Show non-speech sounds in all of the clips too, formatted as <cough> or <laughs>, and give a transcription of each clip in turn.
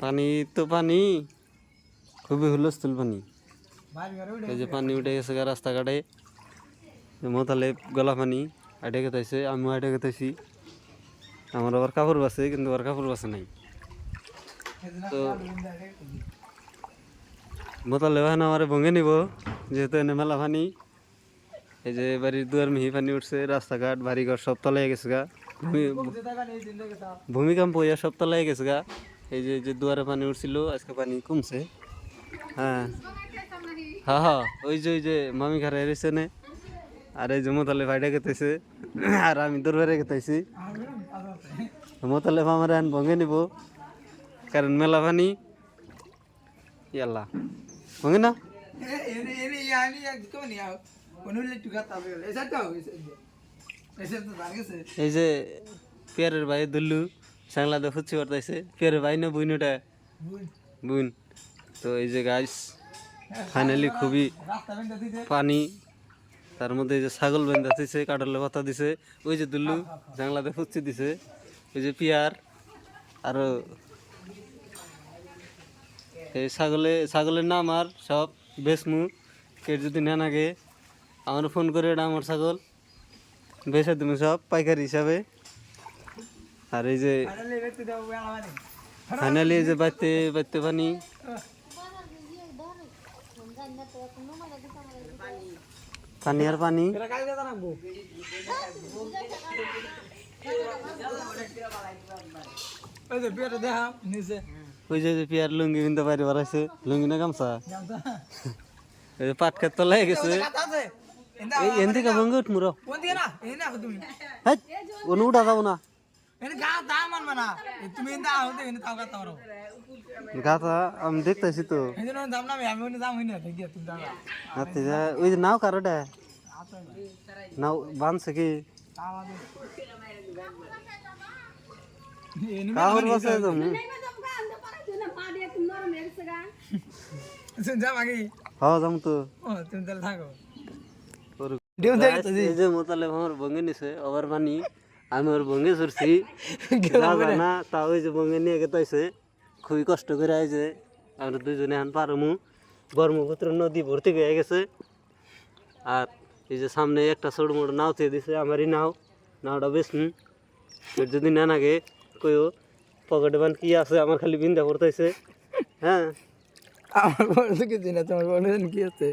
পানি তো পানি। খুবই হুলস্থুল পানি। এই যে পানি উঠে গেছে গা রাস্তাঘাটে। মোতালে গলা পানি আটে গেতাইছে আমিও আটে গেতাইছি। আমার আবার কাপড় বাসে কিন্তু আর কাপড় বাসে নাই। তো মোতালে ভান আমার ভঙ্গে নিব যেহেতু এনে মেলা পানি। এই যে বাড়ির দুয়ার মিহি পানি উঠছে রাস্তাঘাট বাড়িঘর সব তলায় গেছে গা। ভূমি- ভূমিকম্প হইয়া সব তলায় গেছে গা। এই যে এই যে দুয়ারে পানি উঠছিল আজকে পানি কমছে হ্যাঁ হ্যাঁ হ্যাঁ ওই যে ওই যে মামি ঘরে এসেছে নে আর এই যে মোতালে ভাইটা গেতেছে আর আমি দরবারে গেতেছি মোতালে আমার আন ভঙ্গে নিব কারণ মেলা পানি ইয়াল্লা ভঙ্গে না এই যে পেয়ারের ভাই দুল্লু সাংলাদে ফুচি করতেছে। পেয়ারের ভাই না বুইনুটা বুইন। তো এই যে গাছ ফাইনালি খুবই পানি তার মধ্যে এই যে ছাগল বেঁধা দিছে কাটলে পাতা দিছে ওই যে দুল্লু জাংলাতে ফুচি দিছে ওই যে পিয়ার আরও এই ছাগলে ছাগলের নাম আর সব বেসমু কে যদি না নাগে আমার ফোন করে এটা আমার ছাগল বেচে তুমি সব পাইকারি হিসাবে। আর এই যে ফাইনালি এই যে বাড়তে বাড়তে পানি। পানি আর পানি। ওই যে পিয়ার লুঙ্গি কিনতে পারি বাড়াইছে লুঙ্গি না গামছা? পাট খেত তলায় গেছে। এই এন থেকে ভঙ্গে উঠমু র। উঠা যাব না। তুমি দাও এনে তাও কাটা পারো গাথা আমি দেখতেছি তো এই জন্য দাম না আমি ওনে দাম হইনা ঠিক আছে তুমি দাও আচ্ছা যা ওই যে নাও কারোটা নাও বানছে কি কাহর বসে তুমি যা মাগি হ্যাঁ যাম তো ও তুমি তাহলে থাকো ওর ডিম দেখে তো এই যে মোতালে আমার ভঙ্গে নিছে আবার মানি আমি ওর ভঙ্গে চড়ছি <laughs> যা তা ওই যে ভঙ্গে নিয়ে গেতাইছে খুবই কষ্ট করে আইছে। আমরা দুজনে হান পারমু ব্রহ্মপুত্র নদী ভর্তি হয়ে গেছে। আর এই যে সামনে একটা ছোট মোটো নাও চেয়ে দিছে আমারই নাও। নাওটা বেশ এর যদি না নাগে কইও পকেটে বান কি আছে আমার খালি বিন্দা করতেছে হ্যাঁ। আমার বলতে কিছু না তোমার বলেন কি আছে।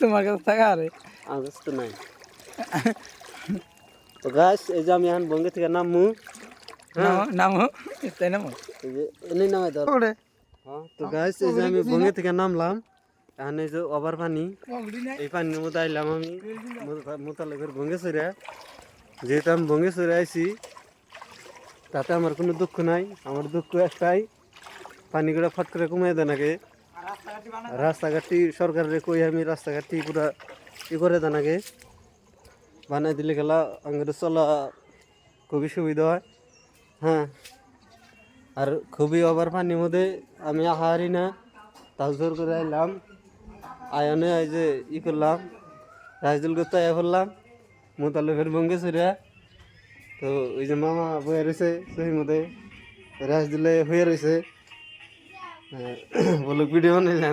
তোমার কাছে থাকা আরে। আওয়াজ তো নাই। তো গাছ এই যে আমি এখন বঙ্গে থেকে নাম। নাম তাই নাম। এনেই নামাই ধর ওরে। হ্যাঁ তো গাছ এই যে আমি বঙ্গে থেকে নামলাম। এখন এই যে ওভার পানি এই পানির মধ্যে আইলাম আমি। মোতালেবের ভঙ্গে সরিয়া যেহেতু আমি ভঙ্গে সরে আইছি তাতে আমার কোনো দুঃখ নাই। আমার দুঃখ একটাই পানিগুলো ফট করে কমাই দেয় নাকি রাস্তাঘাটটি সরকারের কই আমি রাস্তাঘাটটি পুরা ই করে দেয় নাকি বানাই দিলে গেলা, আঙ্গের চলা খুবই সুবিধা হয়। হ্যাঁ। আর খুবই ওভার পানির মধ্যে আমি আহারি না। জোর করে আইলাম। আয়নে এই যে ই করলাম রাজদুল করতে আয়া করলাম মোতালে ফের বঙ্গে সরিয়া তো ওই যে মামা বয়ে রয়েছে সেই মধ্যে রাজদুলে হয়ে রয়েছে <clears throat> বলো ভিডিও বানাইলাম।